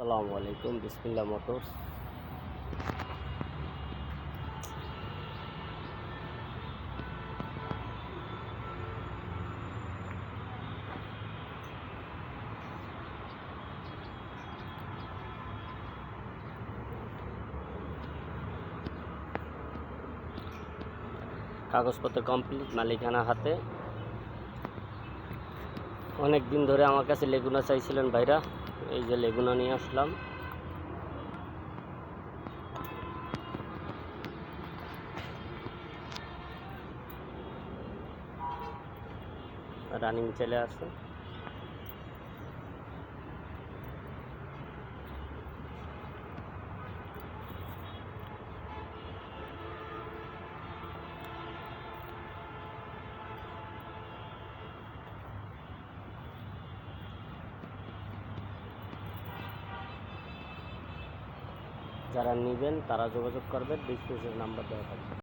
আসসালামু আলাইকুম বিসমিল্লা মোটরস। কাগজপত্র কমপ্লিট মালিকানা হাতে। অনেক দিন ধরে আমার কাছে লেগুনা চাইছিলেন ভাইরা। এই যে লেগুনা নিয়ে আসলাম। রানিং চলে আসে। যারা নেবেন তারা যোগাযোগ করবেন ডিসক্রিপশন নাম্বার দেওয়া থাকবে।